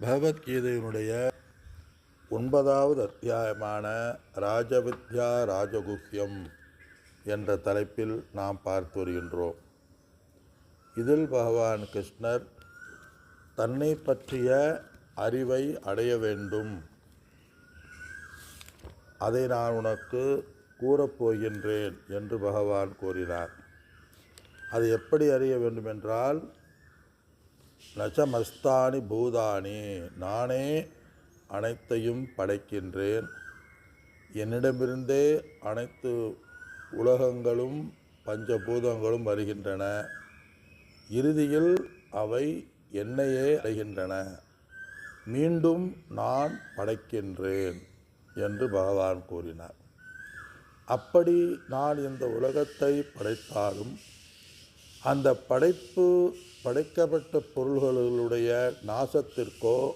பகவத்கீதையினுடைய ஒன்பதாவது அத்தியாயமான ராஜவித்யா ராஜகுஹ்யம் என்ற தலைப்பில் நாம் பார்த்து வருகின்றோம். இதில் பகவான் கிருஷ்ணர் தன்னை பற்றிய அறிவை அடைய வேண்டும். அதை நான் உனக்கு கூறப்போகின்றேன் என்று பகவான் கூறினார். அது எப்படி அறிய வேண்டுமென்றால் நச்சமஸ்தானி பூதானி நானே அனைத்தையும் படைக்கின்றேன். என்னிடமிருந்தே அனைத்து உலகங்களும் பஞ்சபூதங்களும் வருகின்றன. இறுதியில் அவை என்னையே அடைகின்றன. மீண்டும் நான் படைக்கின்றேன் என்று பகவான் கூறினார். அப்படி நான் இந்த உலகத்தை படைத்தாலும் அந்த படைப்பு படைக்கப்பட்ட பொருள்களுடைய நாசத்திற்கோ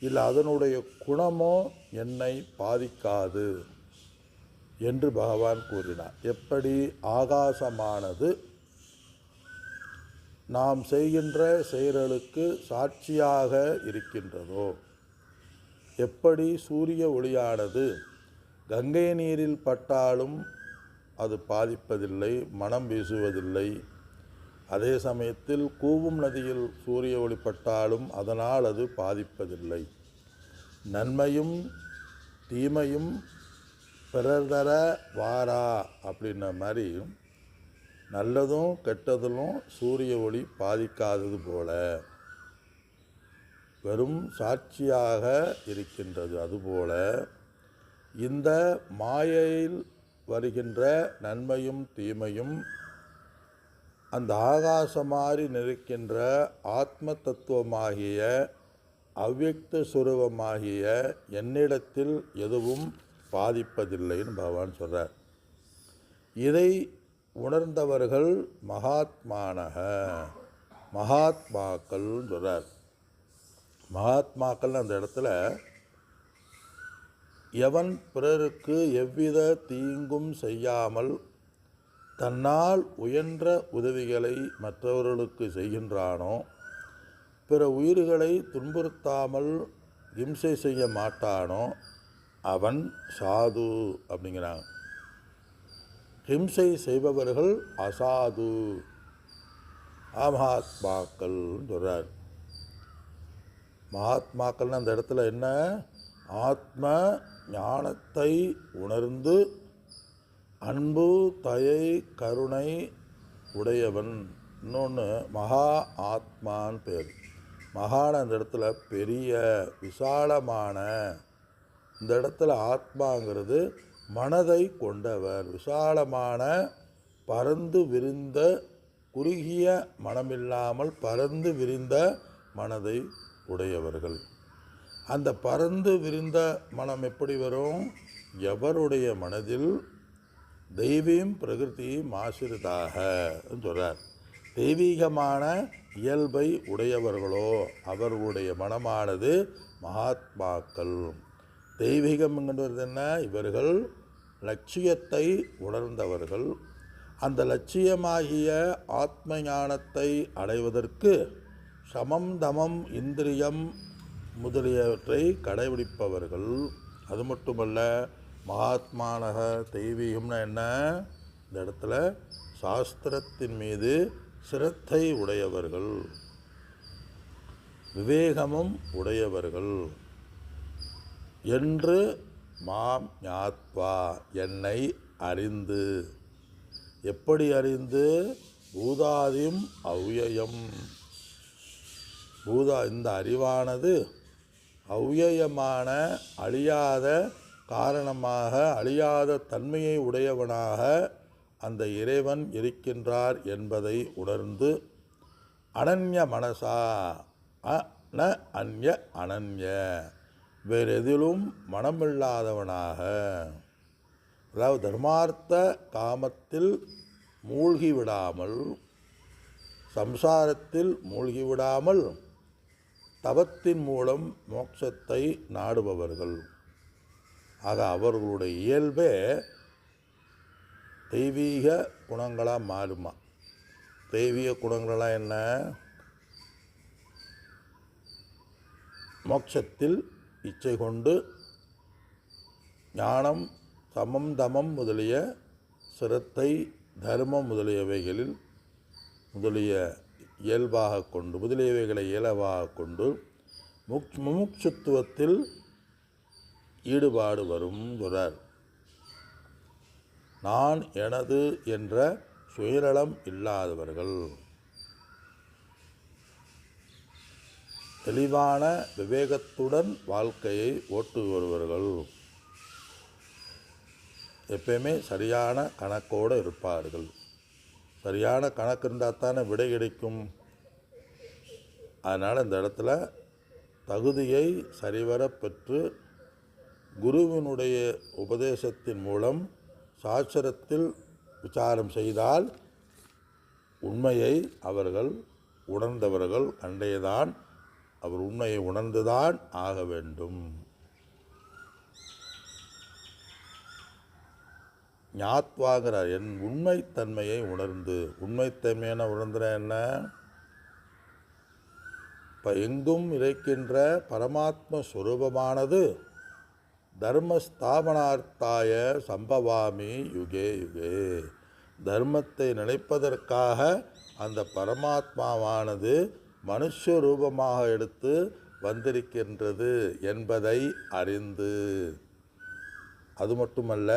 இல்லை அதனுடைய குணமோ என்னை பாதிக்காது என்று பகவான் கூறினார். எப்படி? ஆகாசமானது. நாம் செய்கின்ற செயல்களுக்கு சாட்சியாக இருக்கின்றதோ. எப்படி? சூரிய ஒளியானது. கங்கை நீரில் பட்டாலும் அது பாதிப்பதில்லை மனம் வீசுவதில்லை அதே சமயத்தில் கூவும் நதியில் சூரிய ஒளிப்பட்டாலும் அதனால் அது பாதிப்பதில்லை. நன்மையும் தீமையும் பிறர் தர வாரா அப்படின்ன மாதிரி நல்லதும் கெட்டதிலும் சூரிய ஒளி பாதிக்காதது போல வெறும் சாட்சியாக இருக்கின்றது. அதுபோல இந்த மாயையில் வருகின்ற நன்மையும் தீமையும் அந்த ஆகாசமாறி நிற்கின்ற ஆத்ம தத்துவமாகிய அவ்யக்த சுரூபமாகிய என்னிடத்தில் எதுவும் பாதிப்பதில்லைன்னு பகவான் சொல்கிறார் இதை உணர்ந்தவர்கள் மகாத்மானக மகாத்மாக்கள்னு சொல்கிறார் மகாத்மாக்கள் அந்த இடத்துல எவன் பிறருக்கு எவ்வித தீங்கும் செய்யாமல் தன்னால் உயன்ற உதவிகளை மற்றவர்களுக்கு செய்கின்றானோ பிற உயிர்களை துன்புறுத்தாமல் இம்சை செய்ய மாட்டானோ அவன் சாது அப்படிங்கிறாங்க. ஹிம்சை செய்பவர்கள் அசாது. அமகாத்மாக்கள் சொல்கிறார் மகாத்மாக்கள்னு அந்த இடத்துல என்ன? ஆத்ம ஞானத்தை உணர்ந்து அன்பு தயை கருணை உடையவன். இன்னொன்று மகா ஆத்மான்னு பேர். மகான அந்த இடத்துல பெரிய விசாலமான இந்த இடத்துல ஆத்மாங்கிறது மனதை கொண்டவர். விசாலமான பறந்து விரிந்த குறுகிய மனமில்லாமல் பறந்து விரிந்த மனதை உடையவர்கள். அந்த பறந்து விரிந்த மனம் எப்படி வரும்? எவருடைய மனதில்? தெய்வீம் பிரகிருதியும் ஆசிரிதாக சொல்கிறார் தெய்வீகமான இயல்பை உடையவர்களோ அவர்களுடைய மனமானது மகாத்மாக்கள். தெய்வீகம் என்கிறது என்ன? இவர்கள் லட்சியத்தை உணர்ந்தவர்கள். அந்த லட்சியமாகிய ஆத்ம ஞானத்தை அடைவதற்கு சமம் தமம் இந்திரியம் முதலியவற்றை கடைபிடிப்பவர்கள். அது மட்டுமல்ல மகாத்மானக தெய்வீகம்னா என்ன? இந்த இடத்துல சாஸ்திரத்தின் மீது சிரத்தை உடையவர்கள். விவேகமும் உடையவர்கள். என்று மாம் ஞாத்வா என்னை அறிந்து. எப்படி அறிந்து? பூதாதிம் அவ்யயம். பூதா இந்த அறிவானது அவ்யயமான அழியாத காரணமாக அழியாத தன்மையை உடையவனாக அந்த இறைவன் இருக்கின்றார் என்பதை உணர்ந்து அனன்ய மனசா அ ந அந்ய அனன்ய. வேறெதிலும் மனமில்லாதவனாக. அதாவது தர்மார்த்த காமத்தில் மூழ்கி விடாமல் சம்சாரத்தில் மூழ்கி விடாமல் தவத்தின் மூலம் மோட்சத்தை நாடுபவர்கள். ஆக அவர்களுடைய இயல்பே தெய்வீக குணங்களாக மாறுமா? தெய்வீக குணங்களெல்லாம் என்ன? மோட்சத்தில் இச்சை கொண்டு ஞானம் சமம் தமம் முதலிய சிரத்தை தர்மம் முதலியவைகளில் முதலிய இயல்பாக கொண்டு முதலியவைகளை இயல்பாக கொண்டு முக் முமுட்சுத்துவத்தில் ஈடுபாடு வரும் துறர் நான் எனது என்ற சுயநலம் இல்லாதவர்கள். தெளிவான விவேகத்துடன் வாழ்க்கையை ஓட்டு வருவர்கள் எப்பயுமே சரியான கணக்கோடு இருப்பார்கள். சரியான கணக்கு இருந்தால் தானே விடை கிடைக்கும். அதனால் இந்த இடத்துல தகுதியை சரிவர பெற்று குருவினுடைய உபதேசத்தின் மூலம் சாஸ்திரத்தில் விசாரம் செய்தால் உண்மையை அவர்கள் உணர்ந்தவர்கள் அன்றையதான் அவர் உண்மையை உணர்ந்துதான் ஆக வேண்டும். ஞாத்வாங்கிறார் என் உண்மைத்தன்மையை உணர்ந்து. உண்மைத்தன்மையான உணர்ந்துற என்ன? இப்போ எங்கும் இருக்கின்ற பரமாத்ம சுரூபமானது தர்ம ஸ்தாபனார்த்தாய சம்பவாமி யுகே யுகே. தர்மத்தை நினைப்பதற்காக அந்த பரமாத்மாவானது மனுஷ ரூபமாக எடுத்து வந்திருக்கின்றது என்பதை அறிந்து. அது மட்டுமல்ல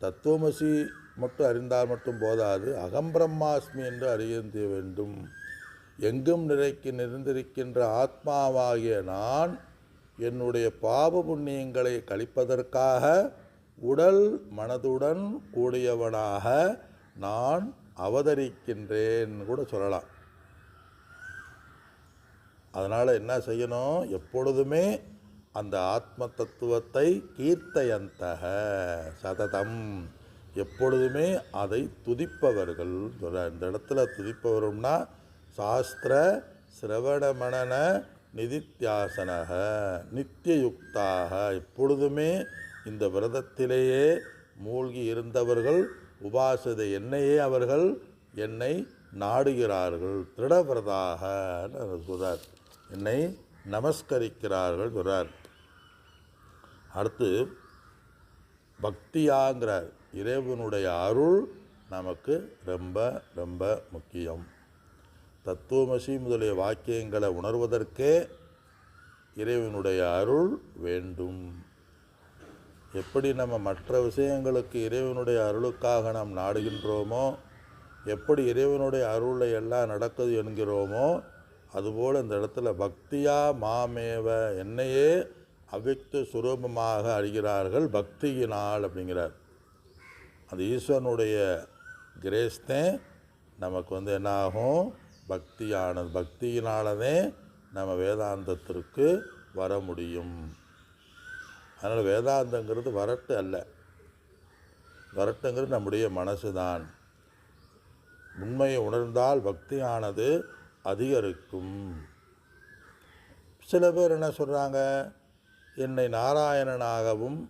தத்துவமசி மட்டும் அறிந்தால் மட்டும் போதாது அகம்பிரம்மாஸ்மி என்று அறிய வேண்டும். எங்கும் நிறைக்கு நிறைந்திருக்கின்ற ஆத்மாவாகிய நான் என்னுடைய பாவ புண்ணியங்களை கழிப்பதற்காக உடல் மனதுடன் கூடியவனாக நான் அவதரிக்கின்றேன் கூட சொல்லலாம். அதனால் என்ன செய்யணும்? எப்பொழுதுமே அந்த ஆத்ம தத்துவத்தை கீர்த்தயந்தக சததம். எப்பொழுதுமே அதை துதிப்பவர்கள் சொல்ற இந்த இடத்துல துதிப்பவரும்னா சாஸ்திர சிரவண மனன நிதித்தியாசனக நித்தியயுக்தாக. எப்பொழுதுமே இந்த விரதத்திலேயே மூழ்கி இருந்தவர்கள் உபாசதை என்னையே அவர்கள் என்னை நாடுகிறார்கள். திருடவிரதாக சொல்கிறார் என்னை நமஸ்கரிக்கிறார்கள் சொல்கிறார் அடுத்து பக்தியாங்கிறார். இறைவனுடைய அருள் நமக்கு ரொம்ப ரொம்ப முக்கியம். தத்துவமசி முதலிய வாக்கியங்களை உணர்வதற்கே இறைவனுடைய அருள் வேண்டும். எப்படி நம்ம மற்ற விஷயங்களுக்கு இறைவனுடைய அருளுக்காக நாம் நாடுகின்றோமோ எப்படி இறைவனுடைய அருளை எல்லாம் நடக்குது என்கிறோமோ அதுபோல் இந்த இடத்துல பக்தியா மாமேவ என்னையே அவ்யக்த சுரூபமாக அறிகிறார்கள் பக்தியினால் அப்படிங்கிறார். அந்த ஈஸ்வரனுடைய கிரேஸ்தே நமக்கு வந்து என்ன ஆகும் பக்தியானது. பக்தியினாலதே நம்ம வேதாந்தத்திற்கு வர முடியும். அதனால் வேதாந்தங்கிறது வரட்டு அல்ல. வரட்டுங்கிறது நம்முடைய மனசு தான் உண்மையை உணர்ந்தால் பக்தியானது அதிகரிக்கும். சில பேர் என்ன சொல்கிறாங்க என்னை நாராயணனாகவும்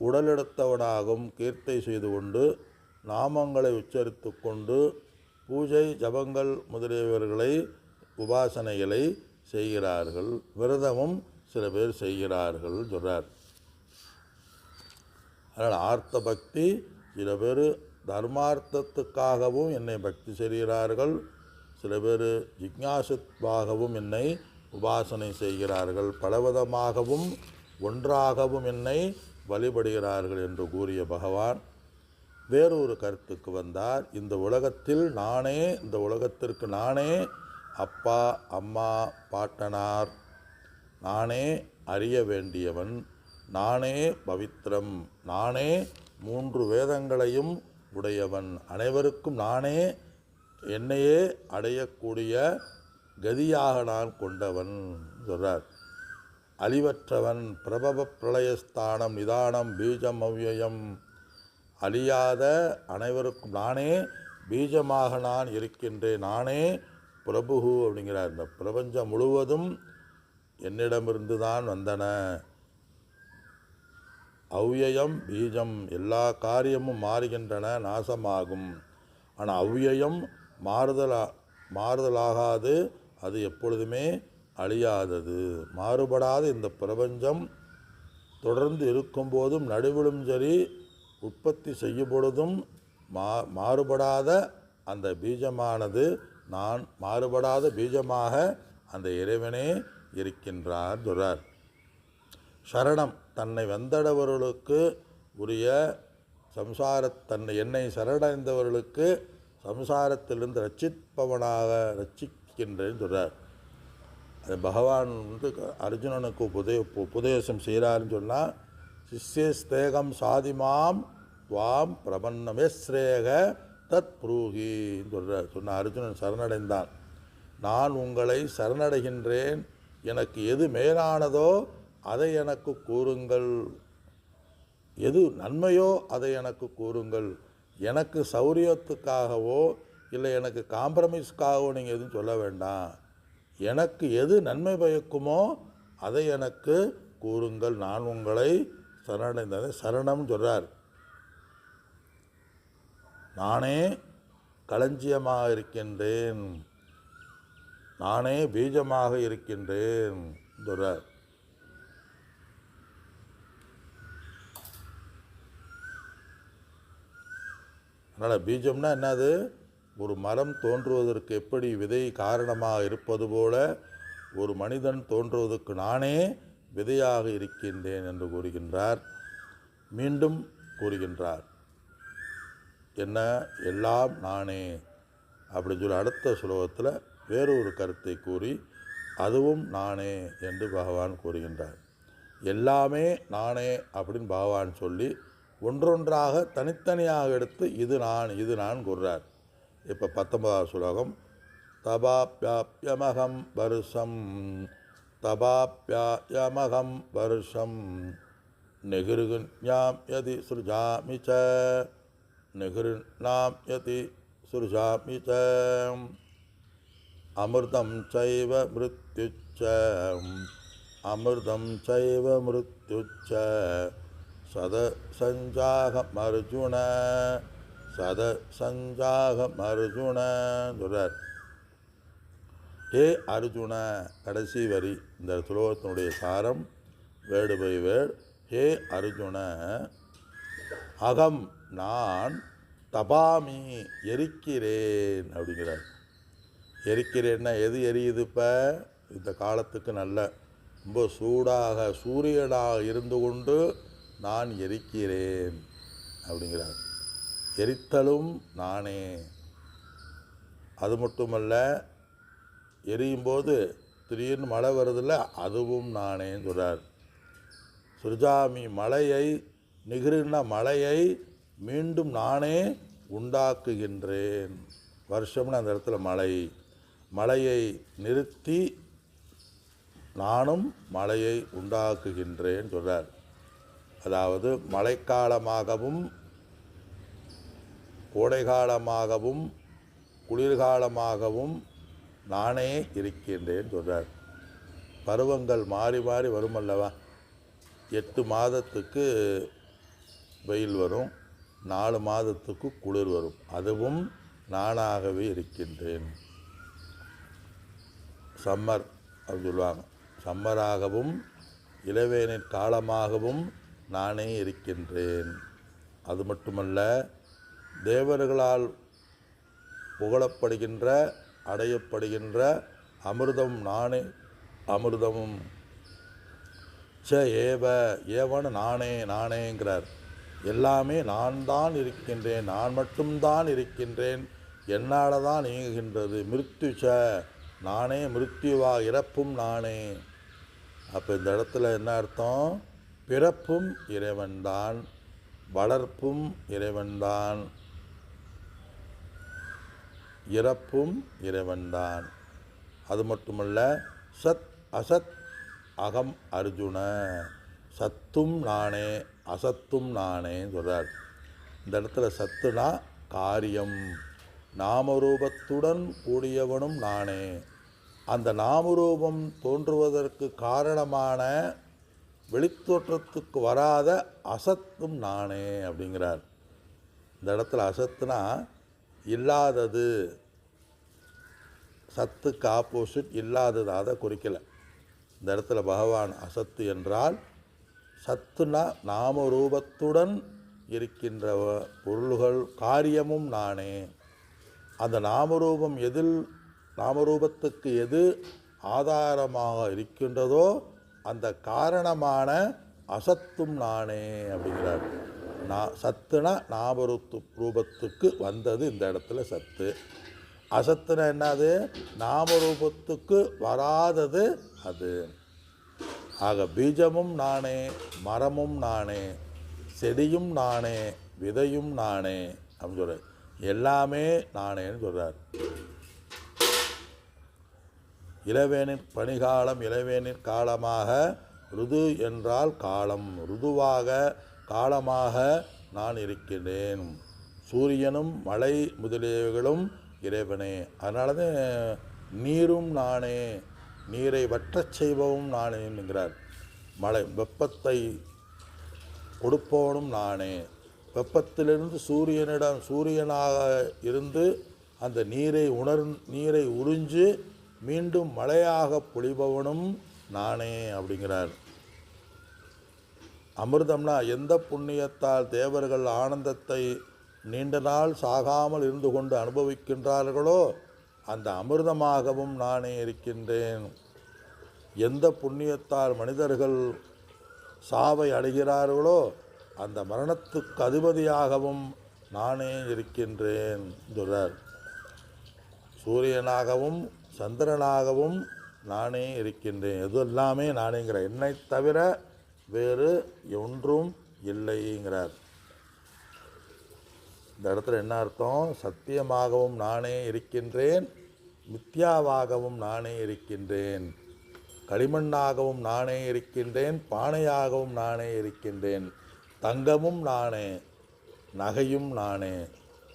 உடலெடுத்தவனாகவும் கீர்த்தை செய்து கொண்டு நாமங்களை உச்சரித்து கொண்டு பூஜை ஜபங்கள் முதலியவர்களை உபாசனைகளை செய்கிறார்கள். விரதமும் சில பேர் செய்கிறார்கள் சொல்கிறார் அதனால் ஆர்த்த பக்தி சில பேர் தர்மார்த்தத்துக்காகவும் என்னை பக்தி செய்கிறார்கள். சில பேர் ஜிக்ஞாசுக்காகவும் என்னை உபாசனை செய்கிறார்கள். பலவிதமாகவும் ஒன்றாகவும் என்னை வழிபடுகிறார்கள் என்று கூறிய பகவான் வேறொரு கருத்துக்கு வந்தார். இந்த உலகத்தில் நானே இந்த உலகத்திற்கு நானே அப்பா அம்மா பாட்டனார் நானே அறிய வேண்டியவன் நானே பவித்திரம் நானே மூன்று வேதங்களையும் உடையவன். அனைவருக்கும் நானே என்னையே அடையக்கூடிய கதியாக நான் கொண்டவன் சொல்கிறார் அழிவற்றவன் பிரபவ பிரளயஸ்தானம் நிதானம் பீஜம் அவ்யயம் அழியாத அனைவருக்கும் நானே பீஜமாக நான் இருக்கின்றேன் நானே பிரபுகு அப்படிங்கிறார். இந்த பிரபஞ்சம் முழுவதும் என்னிடமிருந்து தான் வந்தன. அவ்யயம் பீஜம் எல்லா காரியமும் மாறுகின்றன நாசமாகும். ஆனால் அவ்யயம் மாறுதலா மாறுதலாகாது அது எப்பொழுதுமே அழியாதது. மாறுபடாத இந்த பிரபஞ்சம். தொடர்ந்து இருக்கும்போதும் நடுவிலும் சரி உற்பத்தி செய்யும் பொழுதும் மா மாறுபடாத அந்த பீஜமானது நான் மாறுபடாத பீஜமாக அந்த இறைவனே இருக்கின்றார் சொல்றார். சரணம் தன்னை வந்தடவர்களுக்கு உரிய சம்சார தன்னை என்னை சரணடைந்தவர்களுக்கு சம்சாரத்திலிருந்து ரட்சிப்பவனாக ரட்சிக்கின்றேன் சொல்கிறார் அது பகவான் வந்து அர்ஜுனனுக்கு உபதே உபதேசம் செய்கிறாருன்னு சொன்னால் சிஷ்யஸ்தேகம் சாதிமாம் துவாம் பிரபன்னமேஸ்ரேக தத் புரூகின்னு சொல்கிறார் சொன்ன அர்ஜுனன் சரணடைந்தான். நான் உங்களை சரணடைகின்றேன். எனக்கு எது மேலானதோ அதை எனக்கு கூறுங்கள். எது நன்மையோ அதை எனக்கு கூறுங்கள். எனக்கு சௌரியத்துக்காகவோ இல்லை எனக்கு காம்ப்ரமைஸ்க்காகவோ நீங்கள் எதுவும் சொல்ல வேண்டாம். எனக்கு எது நன்மை பயக்குமோ அதை எனக்கு கூறுங்கள். நான் உங்களை சரணடைந்ததை. சரணம் சொல்கிறார் நானே களஞ்சியமாக இருக்கின்றேன். நானே பீஜமாக இருக்கின்றேன் சொல்கிறார் அதனால் பீஜம்னா என்னது? ஒரு மரம் தோன்றுவதற்கு எப்படி விதை காரணமாக இருப்பது போல ஒரு மனிதன் தோன்றுவதற்கு நானே விதையாக இருக்கின்றேன் என்று கூறுகின்றார். மீண்டும் கூறுகின்றார். என்ன? எல்லாம் நானே. அப்படின்னு சொல்லி அடுத்த சுலோகத்தில் வேறொரு கருத்தை கூறி அதுவும் நானே என்று பகவான் கூறுகின்றார். எல்லாமே நானே அப்படின்னு பகவான் சொல்லி ஒன்றொன்றாக தனித்தனியாக எடுத்து இது நான் இது நான் கூறுறார். இப்போ பத்தொன்பதாவது சுலோகம் தபாப்யாப்யமகம் வருஷம் தபாப்யாயமகம் வருஷம் நிகிருகுஞாம் யதி சுருஜாமி ச நிகிருணாம் யதி சுருஜாமி ச அமிர்தம் சைவ மிருத்யுச்ச அமிர்தம் சைவ மிருத்யுச்ச சத சஞ்சாகமர்ஜுன சத சஞ்சாகமர்ஜுன சொல்றார் ஹே அர்ஜுன கடைசி வரி இந்த சுலோகத்தினுடைய சாரம் வேடு பை வேடு ஹே அர்ஜுன அகம் நான் தபாமி எரிக்கிறேன் அப்படிங்கிறார். எரிக்கிறேன்னா எது எரியுது இப்போ? இந்த காலத்துக்கு நல்ல ரொம்ப சூடாக சூரியனாக இருந்து கொண்டு நான் எரிக்கிறேன் அப்படிங்கிறார். எரித்தலும் நானே. அது மட்டுமல்ல எரியும்போது திடீர்னு மழை வருதில்ல அதுவும் நானேன்னு சொல்கிறார் சுருஜாமி மலையை நிகரின மலையை மீண்டும் நானே உண்டாக்குகின்றேன். வருஷம்னு அந்த இடத்துல மழை மழையை நிறுத்தி நானும் மழையை உண்டாக்குகின்றேன் சொல்கிறார் அதாவது மழைக்காலமாகவும் கோடைகாலமாகவும் குளிர்காலமாகவும் நானே இருக்கின்றேன் சொல்கிறார் பருவங்கள் மாறி மாறி வரும் அல்லவா? எட்டு மாதத்துக்கு வெயில் வரும் நாலு மாதத்துக்கு குளிர் வரும். அதுவும் நானாகவே இருக்கின்றேன். சம்மர் அப்படின்னு சொல்லுவாங்க. சம்மராகவும் இளவேனின் காலமாகவும் நானே இருக்கின்றேன். அது மட்டுமல்ல தேவர்களால் புகழப்படுகின்ற அடையப்படுகின்ற அமிர்தம் நானே அமிர்தமும். ச ஏவ ஏவன் நானே நானேங்கிறார் எல்லாமே நான் தான் இருக்கின்றேன் நான் மட்டும்தான் இருக்கின்றேன். என்னால் தான் இயங்குகின்றது மிருத்யு ச நானே மிருத்யுவா இறப்பும் நானே. அப்போ இந்த இடத்துல என்ன அர்த்தம்? பிறப்பும் இறைவன்தான் வளர்ப்பும் இறைவன்தான். இறப்பும் இறைவன்தான். அது மட்டுமல்ல சத் அசத் அகம் அர்ஜுன. சத்தும் நானே அசத்தும் நானே சொல்கிறார் இந்த இடத்துல சத்துனா காரியம். நாமரூபத்துடன் கூடியவனும் நானே. அந்த நாமரூபம் தோன்றுவதற்கு காரணமான வெளித்தோற்றத்துக்கு வராத அசத்தும் நானே அப்படிங்கிறார். இந்த இடத்துல அசத்துனா இல்லாதது. சத்துக்கு ஆப்போசிட் இல்லாததாக குறிக்கலை. இந்த இடத்துல பகவான் அசத்து என்றால் சத்துனா நாம ரூபத்துடன் இருக்கின்ற பொருள்கள் காரியமும் நானே. அந்த நாமரூபம் எதில் நாமரூபத்துக்கு எது ஆதாரமாக இருக்கின்றதோ அந்த காரணமான அசத்தும் நானே அப்படிங்கிறார். நான் சத்துனா நாபருத்து ரூபத்துக்கு வந்தது இந்த இடத்துல சத்து. அசத்துனா என்னது? நாமரூபத்துக்கு வராதது அது. ஆக பீஜமும் நானே மரமும் நானே செடியும் நானே விதையும் நானே அப்படின்னு சொல்கிறார் எல்லாமே நானேன்னு சொல்கிறார் இளவேனிற் பனிகாலம் இளவேனிற் காலமாக ருது என்றால் காலம். ருதுவாக காலமாக நான் இருக்கின்றேன். சூரியனும் மழை முதலியவைகளும் இறைவனே. அதனால தான் நீரும் நானே நீரை வற்றச் செய்பவும் நானே என்கிறார். மழை வெப்பத்தை கொடுப்பவனும் நானே. வெப்பத்திலிருந்து சூரியனிடம் சூரியனாக இருந்து அந்த நீரை உணர் நீரை உறிஞ்சு மீண்டும் மழையாக பொழிபவனும் நானே அப்படிங்கிறார். அமிர்தம்னா எந்த புண்ணியத்தால் தேவர்கள் ஆனந்தத்தை நீண்ட நாள் சாகாமல் இருந்து கொண்டு அனுபவிக்கின்றார்களோ அந்த அமிர்தமாகவும் நானே இருக்கின்றேன். எந்த புண்ணியத்தால் மனிதர்கள் சாவை அடைகிறார்களோ அந்த மரணத்துக்கு அதிபதியாகவும் நானே இருக்கின்றேன் துரர் சூரியனாகவும் சந்திரனாகவும் நானே இருக்கின்றேன். எது எல்லாமே நானேங்கிற. என்னை தவிர வேறு ஒன்றும் இல்லைங்கிறார். இந்த இடத்துல என்ன அர்த்தம்? சத்தியமாகவும் நானே இருக்கின்றேன் மித்யாவாகவும் நானே இருக்கின்றேன் களிமண்ணாகவும் நானே இருக்கின்றேன் பானையாகவும் நானே இருக்கின்றேன் தங்கமும் நானே நகையும் நானே.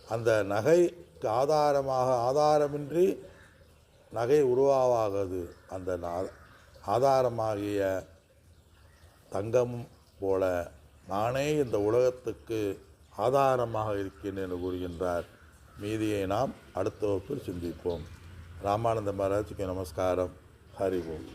அந்த நகைக்கு ஆதாரமாக ஆதாரமின்றி நகை உருவாகாது. அந்த ஆதாரமாகிய தங்கம் போல நானே இந்த உலகத்துக்கு ஆதாரமாக இருக்கின்றேன் என்று கூறுகின்றார். மீதியை நாம் அடுத்த வகுப்பில் சிந்திப்போம். ராமானந்த மகாராஜுக்கு நமஸ்காரம். ஹரி ஓம்.